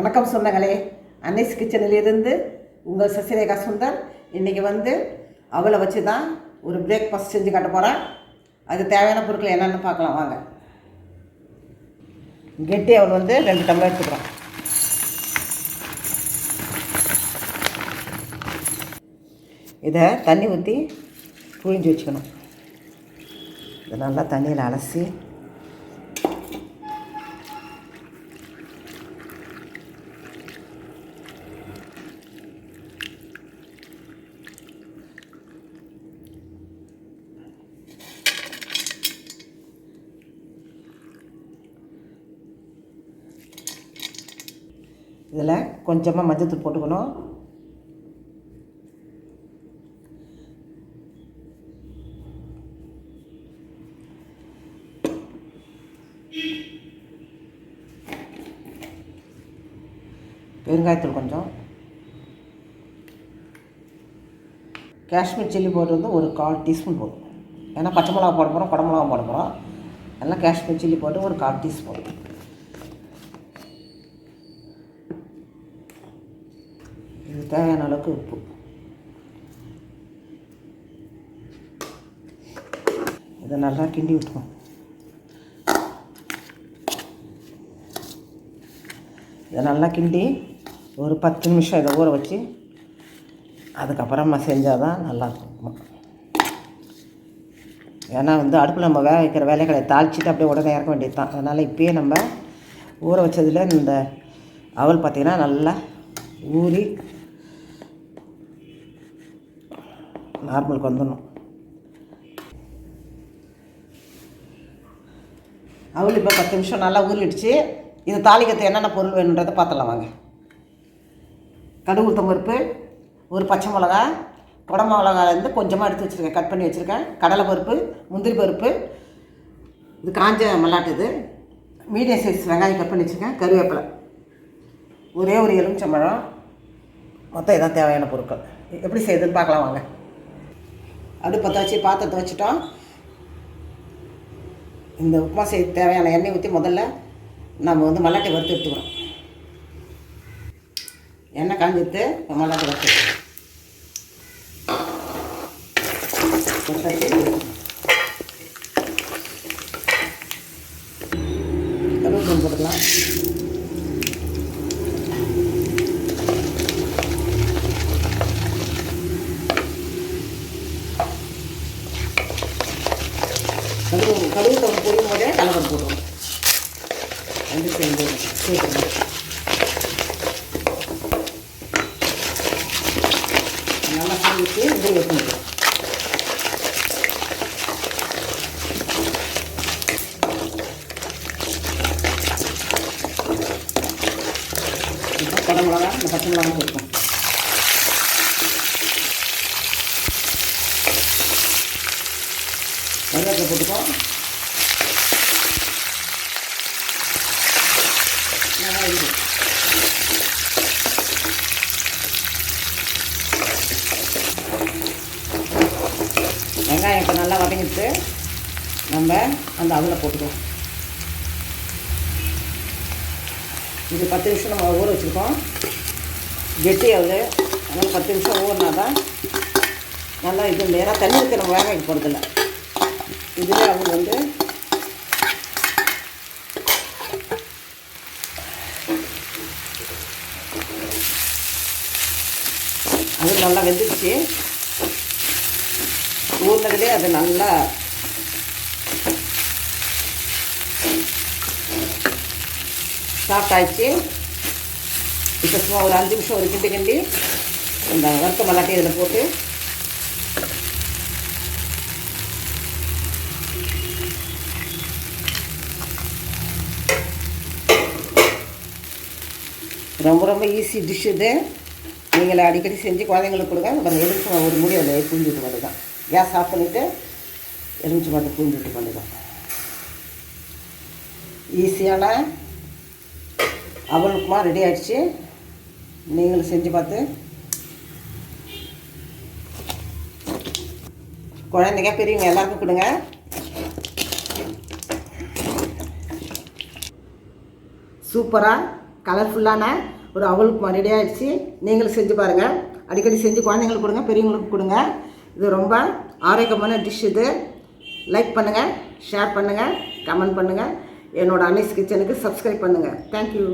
வணக்கம் சொந்தங்களே அன்னைஸ் கிச்சனிலிருந்து உங்கள் சசிரேகா சுந்தர் இன்றைக்கி வந்து அவளை வச்சு தான் ஒரு பிரேக்ஃபாஸ்ட் செஞ்சு காட்ட போகிறேன் அதுக்கு தேவையான பொருட்கள் என்னென்னு பார்க்கலாம் வாங்க. கெட்டி அவள் வந்து ரெண்டு டம்ளர் எடுத்துக்கிறோம். இதை தண்ணி ஊற்றி புழிஞ்சு வச்சுக்கணும். இதை நல்லா தண்ணியில் அலசி இதில் கொஞ்சமாக மஞ்சத்தூள் போட்டுக்கணும். பெருங்காயத்தூள் கொஞ்சம். காஷ்மீர் சில்லி பவுடர் வந்து ஒரு கால் டீஸ்பூன் போதும். ஏன்னா பச்சை மிளகா போட போகிறோம் குடை போட போகிறோம் எல்லாம் காஷ்மீர் சில்லி போட்டு ஒரு கால் டீஸ்பூன். தேவையான அளவுக்கு உப்பு. இதை நல்லா கிண்டி விட்டுருவோம். இதை நல்லா கிண்டி ஒரு பத்து நிமிஷம் இதை ஊற வச்சு அதுக்கப்புறமா செஞ்சால் தான் நல்லாயிருக்கும் ஏன்னா வந்து அடுப்பில் நம்ம வேக வைக்கிற வேலையை கிடையாது தாளிச்சிட்டு அப்படியே உடனே இறக்க வேண்டியது தான் அதனால் இப்போயே நம்ம ஊற வச்சதில் இந்த அவல் பார்த்திங்கன்னா நல்லா ஊறி நார்மலுக்கு வந்துடணும். அவள் இப்போ பத்து நிமிஷம் நல்லா ஊறிடுச்சு. இது தாளிக்கிறதுக்கு என்னென்ன பொருள் வேணுன்றதை பார்த்துலாம் வாங்க. கடுகு உளுத்தம் பருப்பு ஒரு பச்சை மிளகா குடை மிளகாலேருந்து கொஞ்சமாக எடுத்து வச்சுருக்கேன். கட் பண்ணி வச்சுருக்கேன். கடலை பருப்பு முந்திரி பருப்பு இது காஞ்ச மல்லாட்டு இது. மீடியம் சைஸ் வெங்காயம் கட் பண்ணி வச்சுருக்கேன். கருவேப்பிலை. ஒரே ஒரு எலுமிச்சம்பழம் மொத்தம் இதான் தேவையான பொருட்கள். எப்படி செய்யுதுன்னு பார்க்கலாம் வாங்க. அடுப்பை துவச்சி பாத்திரத்தை வச்சுட்டோம். இந்த உப்புமா செய்ய தேவையான எண்ணெய் ஊற்றி முதல்ல நம்ம வந்து மல்லாட்டை வறுத்து எடுத்துக்கிறோம் எண்ணெய் காஞ்சிட்டு மல்லாட்டை வறுத்து வறுத்தாச்சு. கருவேப்பிலை போட்டுக்கலாம் கடுகு கடுகு தவிர பொரியும் போதே கலகம் போடுவோம் ரெண்டு சேர்ந்து நல்லா சேர்ந்துட்டு இதை வைக்கணும் படம் மிளகா இந்த பச்சை மிளகா போட்டுக்கோம். கருவேப்பிலை போட்டுக்கோ. நல்லா வெங்காயம் இப்போ நல்லா வதங்கிட்டு நம்ம அந்த அதில் போட்டுக்குவோம் இது பத்து நிமிஷம் நம்ம ஊற வச்சுருக்கோம். கெட்டி அது. அதனால் பத்து நிமிஷம் ஊறினா தான் நல்லா இது நேராக தண்ணி ஊற்றி நம்ம வேக வைக்க போகிறதில்ல இதுவே அவங்க வந்து அது நல்லா வெந்துடுச்சு ஊர்ந்ததுலேயே அது நல்லா சாஃப்ட் ஆயிடுச்சு. இப்போ சும்மா ஒரு அஞ்சு நிமிஷம் ஒரு கிண்டி கிண்டி இந்த வறுத்த மல்லாட்டி இதில் போட்டு ரொம்ப ரொம்ப ஈஸி டிஷ் இது. நீங்கள் அடிக்கடி செஞ்சு குழந்தைங்களுக்கு கொடுங்க. நம்ம எலுமிச்சை ஒரு முடி அதில் பூஞ்சிட்டு பண்ணி தான் கேஸ் ஆஃப் பண்ணிவிட்டு எலுமிச்சை மட்டும் பூஞ்சிட்டு பண்ணி தான் ஈஸியான அவல் உப்புமா ரெடி ஆகிடுச்சு நீங்களும் செஞ்சு பார்த்து. குழந்தைங்க பெரியவங்க எல்லாருக்கும் கொடுங்க. சூப்பராக கலர்ஃபுல்லான ஒரு அவளுக்கு ரெடி ஆகிடுச்சு நீங்களும் செஞ்சு பாருங்கள் அடிக்கடி செஞ்சு குழந்தைங்களுக்கு கொடுங்க பெரியவங்களுக்கு கொடுங்க. இது ரொம்ப ஆரோக்கியமான டிஷ் இது. லைக் பண்ணுங்கள் ஷேர் பண்ணுங்கள் கமெண்ட் பண்ணுங்கள் என்னோட அன்னைஸ் கிச்சனுக்கு சப்ஸ்கிரைப் பண்ணுங்கள் தேங்க்யூ